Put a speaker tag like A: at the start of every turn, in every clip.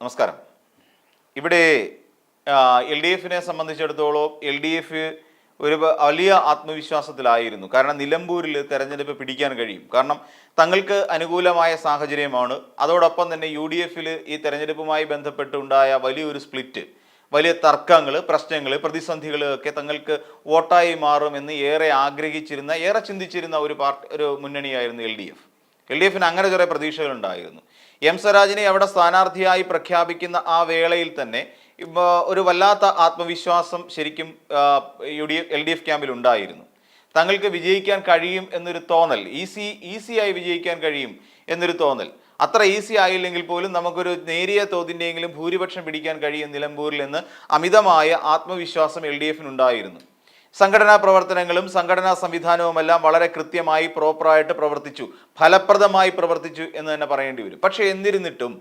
A: നമസ്കാരം. ഇവിടെ L D എഫിനെ സംബന്ധിച്ചിടത്തോളം എൽ ഡി എഫ് ഒരു വലിയ ആത്മവിശ്വാസത്തിലായിരുന്നു. കാരണം നിലമ്പൂരിൽ തെരഞ്ഞെടുപ്പ് പിടിക്കാൻ കഴിയും. കാരണം തങ്ങൾക്ക് അനുകൂലമായ സാഹചര്യമാണ്. അതോടൊപ്പം തന്നെ യു ഡി എഫിൽ ഈ തെരഞ്ഞെടുപ്പുമായി ബന്ധപ്പെട്ടുണ്ടായ വലിയൊരു സ്പ്ലിറ്റ് വലിയ തർക്കങ്ങൾ പ്രശ്നങ്ങൾ പ്രതിസന്ധികൾ ഒക്കെ തങ്ങൾക്ക് വോട്ടായി മാറുമെന്ന് ഏറെ ആഗ്രഹിച്ചിരുന്ന ഏറെ ചിന്തിച്ചിരുന്ന ഒരു പാർട്ടി ഒരു മുന്നണിയായിരുന്നു L D F. L D എഫിന് അങ്ങനെ ചെറിയ പ്രതീക്ഷകളുണ്ടായിരുന്നു. എം സ്വരാജിനെ അവിടെ സ്ഥാനാർത്ഥിയായി പ്രഖ്യാപിക്കുന്ന ആ വേളയിൽ തന്നെ ഒരു വല്ലാത്ത ആത്മവിശ്വാസം ശരിക്കും U D L D F ക്യാമ്പിൽ ഉണ്ടായിരുന്നു. തങ്ങൾക്ക് വിജയിക്കാൻ കഴിയും എന്നൊരു തോന്നൽ ഈസി ഈസിയായി വിജയിക്കാൻ കഴിയും എന്നൊരു തോന്നൽ. അത്ര ഈസി ആയില്ലെങ്കിൽ പോലും നമുക്കൊരു നേരിയ തോതിന്റെയെങ്കിലും ഭൂരിപക്ഷം പിടിക്കാൻ കഴിയും നിലമ്പൂരിൽ എന്ന് അമിതമായ ആത്മവിശ്വാസം എൽ ഡി എഫിനുണ്ടായിരുന്നു സംഘടനാ പ്രവർത്തനങ്ങളും സംഘടനാ സംവിധാനവുമെല്ലാം വളരെ കൃത്യമായി പ്രോപ്പറായിട്ട് പ്രവർത്തിച്ചു. ഫലപ്രദമായി പ്രവർത്തിച്ചു എന്ന് തന്നെ പറയേണ്ടി വരും. പക്ഷേ എന്നിരുന്നിട്ടും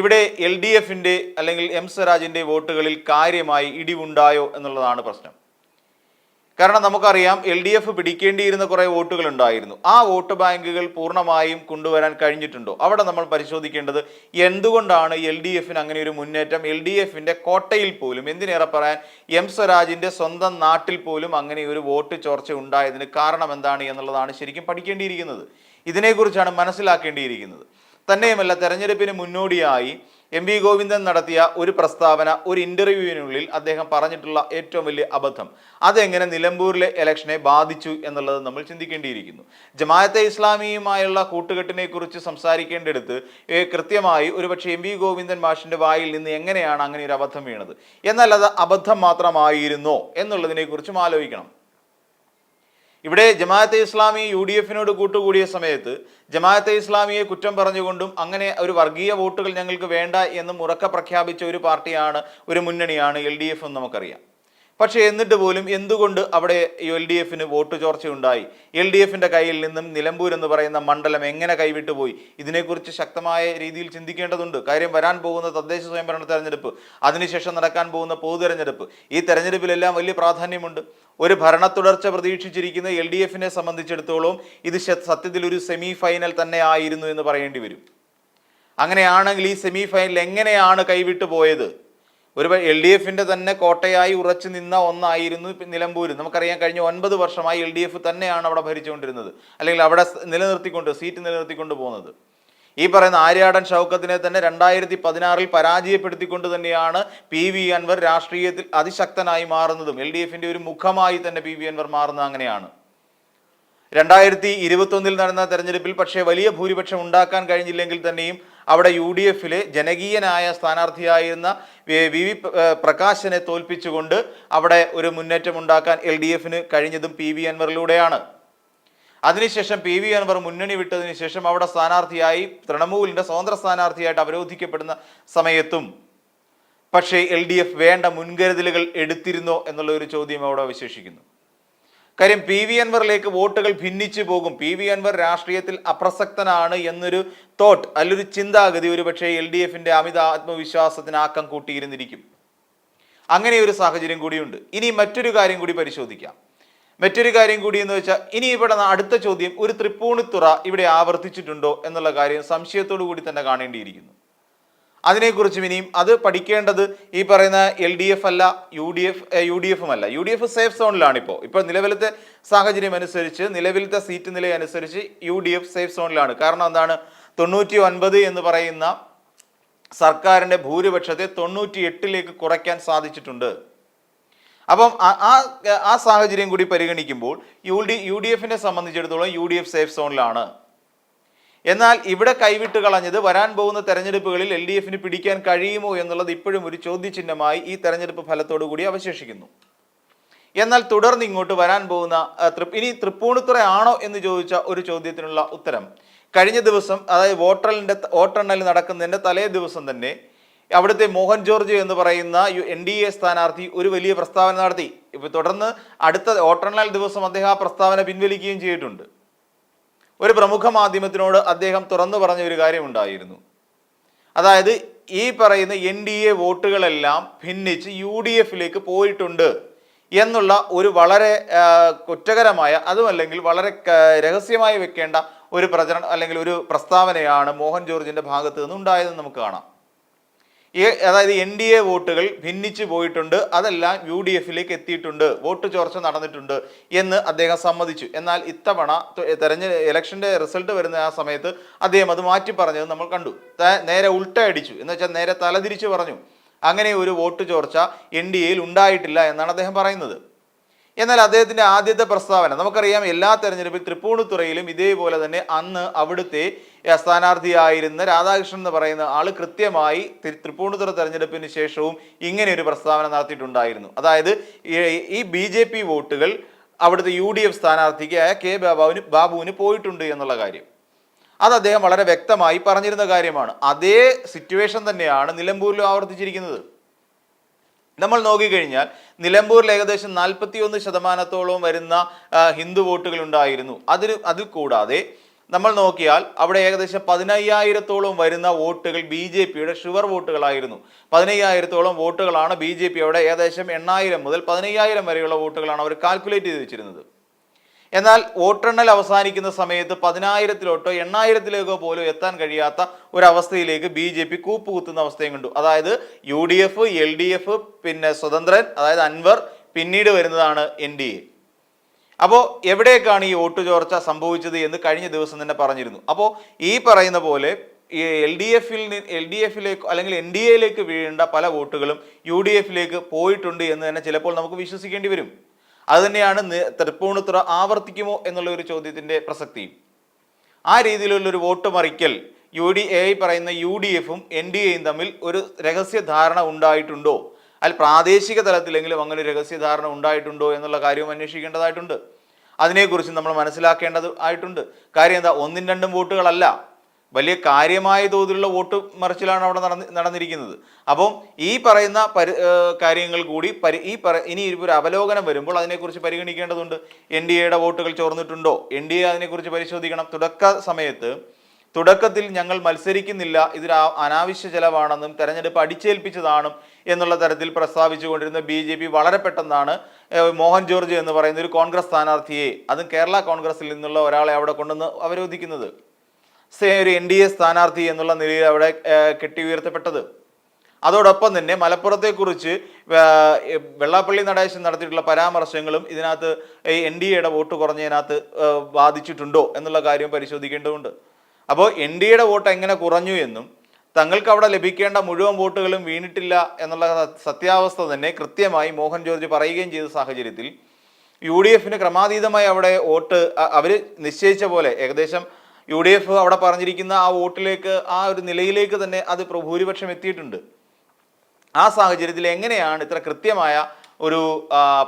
A: ഇവിടെ എൽ ഡി എഫിന്റെ അല്ലെങ്കിൽ എം സ്വരാജിന്റെ വോട്ടുകളിൽ കാര്യമായി ഇടിവുണ്ടായോ എന്നുള്ളതാണ് പ്രശ്നം. കാരണം നമുക്കറിയാം എൽ ഡി എഫ് പിടിക്കേണ്ടിയിരുന്ന കുറേ വോട്ടുകൾ ഉണ്ടായിരുന്നു ആ വോട്ട് ബാങ്കുകൾ പൂർണമായും കൊണ്ടുവരാൻ കഴിഞ്ഞിട്ടുണ്ടോ? അവിടെ നമ്മൾ പരിശോധിക്കേണ്ടത് എന്തുകൊണ്ടാണ് എൽ ഡി എഫിന് അങ്ങനെ ഒരു മുന്നേറ്റം? എൽ ഡി എഫിന്റെ കോട്ടയിൽ പോലും എന്തിനേറെ പറയാൻ എം സ്വരാജിന്റെ സ്വന്തം നാട്ടിൽ പോലും അങ്ങനെ ഒരു വോട്ട് ചോർച്ച ഉണ്ടായതിന് കാരണം എന്താണ് എന്നുള്ളതാണ് ശരിക്കും പഠിക്കേണ്ടിയിരിക്കുന്നത്. ഇതിനെക്കുറിച്ചാണ് മനസ്സിലാക്കേണ്ടിയിരിക്കുന്നത്. തന്നെയുമല്ല തെരഞ്ഞെടുപ്പിന് മുന്നോടിയായി എം വി ഗോവിന്ദൻ നടത്തിയ ഒരു പ്രസ്താവന ഒരു ഇന്റർവ്യൂവിനുള്ളിൽ അദ്ദേഹം പറഞ്ഞിട്ടുള്ള ഏറ്റവും വലിയ അബദ്ധം. അതെങ്ങനെ നിലമ്പൂരിലെ ഇലക്ഷനെ ബാധിച്ചു എന്നുള്ളത് നമ്മൾ ചിന്തിക്കേണ്ടിയിരിക്കുന്നു. ജമാഅത്തെ ഇസ്ലാമിയുമായുള്ള കൂട്ടുകെട്ടിനെ കുറിച്ച് സംസാരിക്കേണ്ടടുത്ത് കൃത്യമായി ഒരുപക്ഷെ എം വി ഗോവിന്ദൻ മാഷിന്റെ വായിൽ നിന്ന് എങ്ങനെയാണ് അങ്ങനെ ഒരു അബദ്ധം വീണത്? എന്നാൽ അത് അബദ്ധം മാത്രമായിരുന്നോ എന്നുള്ളതിനെ കുറിച്ചും ആലോചിക്കണം. ഇവിടെ ജമാഅത്തെ ഇസ്ലാമി യു ഡി എഫിനോട് കൂട്ടുകൂടിയ സമയത്ത് ജമാഅത്തെ ഇസ്ലാമിയെ കുറ്റം പറഞ്ഞുകൊണ്ടും അങ്ങനെ ഒരു വർഗീയ വോട്ടുകൾ ഞങ്ങൾക്ക് വേണ്ട എന്നും ഉറക്ക പ്രഖ്യാപിച്ച ഒരു പാർട്ടിയാണ് ഒരു മുന്നണിയാണ് എൽ ഡി എഫ് എന്ന് നമുക്കറിയാം. പക്ഷേ എന്നിട്ട് പോലും എന്തുകൊണ്ട് അവിടെ എൽ ഡി എഫിന് വോട്ട് ചോർച്ചയുണ്ടായി? എൽ ഡി എഫിന്റെ കയ്യിൽ നിന്നും നിലമ്പൂർ എന്ന് പറയുന്ന മണ്ഡലം എങ്ങനെ കൈവിട്ടുപോയി ഇതിനെക്കുറിച്ച് ശക്തമായ രീതിയിൽ ചിന്തിക്കേണ്ടതുണ്ട്. കാര്യം വരാൻ പോകുന്ന തദ്ദേശ സ്വയംഭരണ തെരഞ്ഞെടുപ്പ് അതിനുശേഷം നടക്കാൻ പോകുന്ന പൊതു തെരഞ്ഞെടുപ്പ് ഈ തെരഞ്ഞെടുപ്പിലെല്ലാം വലിയ പ്രാധാന്യമുണ്ട്. ഒരു ഭരണ തുടർച്ച പ്രതീക്ഷിച്ചിരിക്കുന്ന എൽ ഡി എഫിനെ സംബന്ധിച്ചിടത്തോളം ഇത് സത്യത്തിൽ ഒരു സെമി ഫൈനൽ തന്നെ ആയിരുന്നു എന്ന് പറയേണ്ടി വരും. അങ്ങനെയാണെങ്കിൽ ഈ സെമി ഫൈനൽ എങ്ങനെയാണ് കൈവിട്ടു പോയത്? ഒരു എൽ ഡി എഫിന്റെ തന്നെ കോട്ടയായി ഉറച്ചു നിന്ന ഒന്നായിരുന്നു ഇപ്പം നിലമ്പൂര്. നമുക്കറിയാം കഴിഞ്ഞ ഒൻപത് വർഷമായി എൽ ഡി എഫ് തന്നെയാണ് അവിടെ ഭരിച്ചുകൊണ്ടിരുന്നത്. അല്ലെങ്കിൽ അവിടെ നിലനിർത്തിക്കൊണ്ട് സീറ്റ് നിലനിർത്തിക്കൊണ്ട് പോകുന്നത്. ഈ പറയുന്ന ആര്യാടൻ ഷൗക്കത്തിനെ തന്നെ രണ്ടായിരത്തി പതിനാറിൽ പരാജയപ്പെടുത്തിക്കൊണ്ട് തന്നെയാണ് പി വി അൻവർ രാഷ്ട്രീയത്തിൽ അതിശക്തനായി മാറുന്നതും. എൽ ഡി എഫിന്റെ ഒരു മുഖമായി തന്നെ പി വി അൻവർ മാറുന്നത് അങ്ങനെയാണ്. രണ്ടായിരത്തി ഇരുപത്തൊന്നിൽ നടന്ന തെരഞ്ഞെടുപ്പിൽ പക്ഷേ വലിയ ഭൂരിപക്ഷം ഉണ്ടാക്കാൻ കഴിഞ്ഞില്ലെങ്കിൽ തന്നെയും അവിടെ യു ഡി എഫിലെ ജനകീയനായ സ്ഥാനാർത്ഥിയായിരുന്ന വി- വി പ്രകാശിനെ തോൽപ്പിച്ചുകൊണ്ട് അവിടെ ഒരു മുന്നേറ്റം ഉണ്ടാക്കാൻ എൽ ഡി എഫിന് കഴിഞ്ഞതും പി വി അൻവറിലൂടെയാണ്. അതിനുശേഷം പി വി അൻവർ മുന്നണി വിട്ടതിന് ശേഷം അവിടെ സ്ഥാനാർത്ഥിയായി തൃണമൂലിന്റെ സ്വതന്ത്ര സ്ഥാനാർത്ഥിയായിട്ട് അവരോധിക്കപ്പെടുന്ന സമയത്തും പക്ഷേ എൽ ഡി എഫ് വേണ്ട മുൻകരുതലുകൾ എടുത്തിരുന്നോ എന്നുള്ള ഒരു ചോദ്യം അവിടെ അവശേഷിക്കുന്നു. കാര്യം പി വി അൻവറിലേക്ക് വോട്ടുകൾ ഭിന്നിച്ചു പോകും. പി വി അൻവർ രാഷ്ട്രീയത്തിൽ അപ്രസക്തനാണ് എന്നൊരു തോട്ട് അല്ലൊരു ചിന്താഗതി ഒരു പക്ഷേ എൽ ഡി എഫിന്റെ അമിത ആത്മവിശ്വാസത്തിന് ആക്കം കൂട്ടിയിരുന്നിരിക്കും. അങ്ങനെ ഒരു സാഹചര്യം കൂടിയുണ്ട്. ഇനി മറ്റൊരു കാര്യം കൂടി പരിശോധിക്കാം. മറ്റൊരു കാര്യം കൂടി എന്ന് വെച്ചാൽ ഇനി ഇവിടെ അടുത്ത ചോദ്യം ഒരു തൃപ്പൂണിത്തുറ ഇവിടെ ആവർത്തിച്ചിട്ടുണ്ടോ എന്നുള്ള കാര്യം സംശയത്തോടു കൂടി തന്നെ കാണേണ്ടിയിരിക്കുന്നു. അതിനെക്കുറിച്ചും ഇനിയും അത് പഠിക്കേണ്ടത് ഈ പറയുന്ന എൽ ഡി എഫ് അല്ല U D F U D എഫും അല്ല. യു ഡി എഫ് സേഫ് സോണിലാണ് ഇപ്പോൾ ഇപ്പോൾ നിലവിലത്തെ സാഹചര്യം അനുസരിച്ച് നിലവിലത്തെ സീറ്റ് നില അനുസരിച്ച് യു ഡി എഫ് സേഫ് സോണിലാണ്. കാരണം എന്താണ്? തൊണ്ണൂറ്റി ഒൻപത് എന്ന് പറയുന്ന സർക്കാരിന്റെ ഭൂരിപക്ഷത്തെ തൊണ്ണൂറ്റി എട്ടിലേക്ക് കുറയ്ക്കാൻ സാധിച്ചിട്ടുണ്ട്. അപ്പം ആ- ആ സാഹചര്യം കൂടി പരിഗണിക്കുമ്പോൾ യു ഡി യു ഡി എഫിനെ സംബന്ധിച്ചിടത്തോളം യു ഡി എഫ് സേഫ് സോണിലാണ്. എന്നാൽ ഇവിടെ കൈവിട്ട് കളഞ്ഞത് വരാൻ പോകുന്ന തെരഞ്ഞെടുപ്പുകളിൽ എൽ ഡി എഫിന് പിടിക്കാൻ കഴിയുമോ എന്നുള്ളത് ഇപ്പോഴും ഒരു ചോദ്യചിഹ്നമായി ഈ തെരഞ്ഞെടുപ്പ് ഫലത്തോടു കൂടി അവശേഷിക്കുന്നു. എന്നാൽ തുടർന്ന് ഇങ്ങോട്ട് വരാൻ പോകുന്ന ഇനി തൃപ്പൂണിത്തുറ ആണോ എന്ന് ചോദിച്ച ഒരു ചോദ്യത്തിനുള്ള ഉത്തരം. കഴിഞ്ഞ ദിവസം അതായത് വോട്ടറിന്റെ വോട്ടെണ്ണൽ നടക്കുന്നതിന്റെ തലേ ദിവസം തന്നെ അവിടുത്തെ മോഹൻ ജോർജ് എന്ന് പറയുന്ന എൻ ഡി എ സ്ഥാനാർത്ഥി ഒരു വലിയ പ്രസ്താവന നടത്തി. ഇപ്പോൾ തുടർന്ന് അടുത്ത വോട്ടെണ്ണൽ ദിവസം അദ്ദേഹം ആ പ്രസ്താവന പിൻവലിക്കുകയും ചെയ്തിട്ടുണ്ട്. ഒരു പ്രമുഖ മാധ്യമത്തിനോട് അദ്ദേഹം തുറന്നു പറഞ്ഞ ഒരു കാര്യമുണ്ടായിരുന്നു അതായത് ഈ പറയുന്ന എൻ ഡി എ വോട്ടുകളെല്ലാം ഭിന്നിച്ച് യു ഡി എഫിലേക്ക് പോയിട്ടുണ്ട് എന്നുള്ള ഒരു വളരെ കുറ്റകരമായ അതുമല്ലെങ്കിൽ വളരെ രഹസ്യമായി വെക്കേണ്ട ഒരു പ്രചരണം അല്ലെങ്കിൽ ഒരു പ്രസ്താവനയാണ് മോഹൻ ജോർജിന്റെ ഭാഗത്ത് നിന്ന് ഉണ്ടായതെന്ന് നമുക്ക് കാണാം. അതായത് എൻ ഡി എ വോട്ടുകൾ ഭിന്നിച്ചു പോയിട്ടുണ്ട്. അതെല്ലാം യു ഡി എഫിലേക്ക് എത്തിയിട്ടുണ്ട്. വോട്ട് ചോർച്ച നടന്നിട്ടുണ്ട് എന്ന് അദ്ദേഹം സമ്മതിച്ചു. എന്നാൽ ഇത്തവണ തെരഞ്ഞ ഇലക്ഷന്റെ റിസൾട്ട് വരുന്ന ആ സമയത്ത് അദ്ദേഹം അത് മാറ്റി പറഞ്ഞത് നമ്മൾ കണ്ടു. നേരെ ഉൾട്ട അടിച്ചു എന്ന് വെച്ചാൽ നേരെ തലതിരിച്ചു പറഞ്ഞു. അങ്ങനെ ഒരു വോട്ട് ചോർച്ച എൻ ഡി എയിൽ ഉണ്ടായിട്ടില്ല എന്നാണ് അദ്ദേഹം പറയുന്നത്. എന്നാൽ അദ്ദേഹത്തിന്റെ ആദ്യത്തെ പ്രസ്താവന നമുക്കറിയാം എല്ലാ തെരഞ്ഞെടുപ്പിൽ തൃപ്പൂണിത്തുറയിലും ഇതേപോലെ തന്നെ അന്ന് അവിടുത്തെ സ്ഥാനാർത്ഥിയായിരുന്ന രാധാകൃഷ്ണൻ എന്ന് പറയുന്ന ആൾ കൃത്യമായി തൃപ്പൂണിത്തുറ തെരഞ്ഞെടുപ്പിന് ശേഷവും ഇങ്ങനെ ഒരു പ്രസ്താവന നടത്തിയിട്ടുണ്ടായിരുന്നു. അതായത് ഈ ബി ജെ പി വോട്ടുകൾ അവിടുത്തെ യു ഡി എഫ് സ്ഥാനാർത്ഥിക്കായ കെ ബാബാവിന് ബാബുവിന് പോയിട്ടുണ്ട് എന്നുള്ള കാര്യം. അത് അദ്ദേഹം വളരെ വ്യക്തമായി പറഞ്ഞിരുന്ന കാര്യമാണ്. അതേ സിറ്റുവേഷൻ തന്നെയാണ് നിലമ്പൂരിലും ആവർത്തിച്ചിരിക്കുന്നത്. നമ്മൾ നോക്കിക്കഴിഞ്ഞാൽ നിലമ്പൂരിൽ ഏകദേശം നാൽപ്പത്തി ഒന്ന് ശതമാനത്തോളം വരുന്ന ഹിന്ദു വോട്ടുകൾ ഉണ്ടായിരുന്നു. അതിന് അതിൽ കൂടാതെ നമ്മൾ നോക്കിയാൽ അവിടെ ഏകദേശം പതിനയ്യായിരത്തോളം വരുന്ന വോട്ടുകൾ ബി ജെ പിയുടെ ഷുവർ വോട്ടുകളായിരുന്നു. പതിനയ്യായിരത്തോളം വോട്ടുകളാണ് ബി ജെ പി അവിടെ ഏകദേശം എണ്ണായിരം മുതൽ പതിനയ്യായിരം വരെയുള്ള വോട്ടുകളാണ് അവർ കാൽക്കുലേറ്റ് ചെയ്ത് വെച്ചിരുന്നത്. എന്നാൽ വോട്ടെണ്ണൽ അവസാനിക്കുന്ന സമയത്ത് പതിനായിരത്തിലോട്ടോ എണ്ണായിരത്തിലേക്കോ പോലും എത്താൻ കഴിയാത്ത ഒരവസ്ഥയിലേക്ക് ബി ജെ പി കൂപ്പുകുത്തുന്ന അവസ്ഥയും കണ്ടു. അതായത് U D F L D F പിന്നെ സ്വതന്ത്രൻ അതായത് അൻവർ പിന്നീട് വരുന്നതാണ് എൻ ഡി എ. അപ്പോൾ എവിടേക്കാണ് ഈ വോട്ട് ചോർച്ച സംഭവിച്ചത് എന്ന് കഴിഞ്ഞ ദിവസം തന്നെ പറഞ്ഞിരുന്നു. അപ്പോൾ ഈ പറയുന്ന പോലെ ഈ എൽ ഡി എഫിൽ എൽ ഡി എഫിലേക്ക് അല്ലെങ്കിൽ എൻ ഡി എയിലേക്ക് വീഴേണ്ട പല വോട്ടുകളും യു ഡി എഫിലേക്ക് പോയിട്ടുണ്ട് എന്ന് തന്നെ ചിലപ്പോൾ നമുക്ക് വിശ്വസിക്കേണ്ടി വരും. അതുതന്നെയാണ് തൃപ്പൂണിത്തുറ ആവർത്തിക്കുമോ എന്നുള്ള ഒരു ചോദ്യത്തിന്റെ പ്രസക്തിയും. ആ രീതിയിലുള്ള ഒരു വോട്ട് മറിക്കൽ യു ഡി എ പറയുന്ന യു ഡി എഫും എൻ ഡി എയും തമ്മിൽ ഒരു രഹസ്യ ധാരണ ഉണ്ടായിട്ടുണ്ടോ? അതിൽ പ്രാദേശിക തലത്തിലെങ്കിലും അങ്ങനെ ഒരു രഹസ്യ ധാരണ ഉണ്ടായിട്ടുണ്ടോ എന്നുള്ള കാര്യവും അന്വേഷിക്കേണ്ടതായിട്ടുണ്ട്. അതിനെക്കുറിച്ച് നമ്മൾ മനസ്സിലാക്കേണ്ടത് ആയിട്ടുണ്ട്. കാര്യം എന്താ ഒന്നും രണ്ടും വോട്ടുകളല്ല. വലിയ കാര്യമായ തോതിലുള്ള വോട്ട് മറിച്ചിലാണ് അവിടെ നടന്ന് നടന്നിരിക്കുന്നത്. അപ്പം ഈ പറയുന്ന പരി കാര്യങ്ങൾ കൂടി പരി ഈ പറ ഇനി ഒരു അവലോകനം വരുമ്പോൾ അതിനെക്കുറിച്ച് പരിഗണിക്കേണ്ടതുണ്ട്. എൻ ഡി എയുടെ വോട്ടുകൾ ചോർന്നിട്ടുണ്ടോ? എൻ ഡി എ അതിനെക്കുറിച്ച് പരിശോധിക്കണം. തുടക്ക സമയത്ത് തുടക്കത്തിൽ ഞങ്ങൾ മത്സരിക്കുന്നില്ല. ഇതൊരു അനാവശ്യ ചെലവാണെന്നും തെരഞ്ഞെടുപ്പ് അടിച്ചേൽപ്പിച്ചതാണ് എന്നുള്ള തരത്തിൽ പ്രസ്താവിച്ചുകൊണ്ടിരുന്ന ബി ജെ പി വളരെ പെട്ടെന്നാണ് മോഹൻ ജോർജ് എന്ന് പറയുന്ന ഒരു കോൺഗ്രസ് സ്ഥാനാർത്ഥിയെ അതും കേരള കോൺഗ്രസിൽ നിന്നുള്ള ഒരാളെ അവിടെ കൊണ്ടുവന്ന് അവരോധിക്കുന്നത്. ഒരു എൻ ഡി എ സ്ഥാനാർത്ഥി എന്നുള്ള നിലയിൽ അവിടെ കെട്ടി ഉയർത്തപ്പെട്ടത്. അതോടൊപ്പം തന്നെ മലപ്പുറത്തെക്കുറിച്ച് വെള്ളാപ്പള്ളി നടേശൻ നടത്തിയിട്ടുള്ള പരാമർശങ്ങളും ഇതിനകത്ത് എൻ ഡി എയുടെ വോട്ട് കുറഞ്ഞതിനകത്ത് ബാധിച്ചിട്ടുണ്ടോ എന്നുള്ള കാര്യം പരിശോധിക്കേണ്ടതുണ്ട്. അപ്പോൾ എൻ ഡി എയുടെ വോട്ട് എങ്ങനെ കുറഞ്ഞു എന്നും തങ്ങൾക്ക് അവിടെ ലഭിക്കേണ്ട മുഴുവൻ വോട്ടുകളും വീണിട്ടില്ല എന്നുള്ള സത്യാവസ്ഥ തന്നെ കൃത്യമായി മോഹൻ ജോർജ് പറയുകയും ചെയ്ത സാഹചര്യത്തിൽ യു ഡി എഫിന് ക്രമാതീതമായി അവിടെ വോട്ട് അവർ നിശ്ചയിച്ച പോലെ ഏകദേശം യു ഡി എഫ് അവിടെ പറഞ്ഞിരിക്കുന്ന ആ വോട്ടിലേക്ക് ആ ഒരു നിലയിലേക്ക് തന്നെ അത് ഭൂരിപക്ഷം എത്തിയിട്ടുണ്ട്. ആ സാഹചര്യത്തിൽ എങ്ങനെയാണ് ഇത്ര കൃത്യമായ ഒരു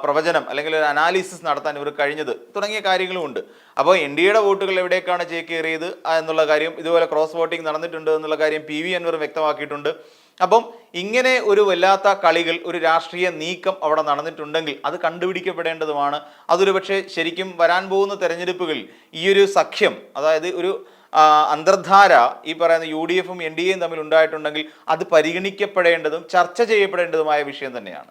A: പ്രവചനം അല്ലെങ്കിൽ ഒരു അനാലിസിസ് നടത്താൻ ഇവർ കഴിഞ്ഞത്? തുടങ്ങിയ കാര്യങ്ങളുമുണ്ട് അപ്പോൾ എൻ ഡി എയുടെ വോട്ടുകൾ എവിടേക്കാണ് ചേക്കേറിയത് എന്നുള്ള കാര്യം ഇതുപോലെ ക്രോസ് വോട്ടിംഗ് നടന്നിട്ടുണ്ട് എന്നുള്ള കാര്യം പി വി അൻവർ വ്യക്തമാക്കിയിട്ടുണ്ട്. അപ്പം ഇങ്ങനെ ഒരു വല്ലാത്ത കളികൾ ഒരു രാഷ്ട്രീയ നീക്കം അവിടെ നടന്നിട്ടുണ്ടെങ്കിൽ അത് കണ്ടുപിടിക്കപ്പെടേണ്ടതുമാണ്. അതൊരു പക്ഷേ ശരിക്കും വരാൻ പോകുന്ന തെരഞ്ഞെടുപ്പുകളിൽ ഈ ഒരു സഖ്യം അതായത് ഒരു അന്തർധാര ഈ പറയുന്ന യു ഡി എഫും എൻ ഡി എയും തമ്മിൽ ഉണ്ടായിട്ടുണ്ടെങ്കിൽ അത് പരിഗണിക്കപ്പെടേണ്ടതും ചർച്ച ചെയ്യപ്പെടേണ്ടതുമായ വിഷയം തന്നെയാണ്.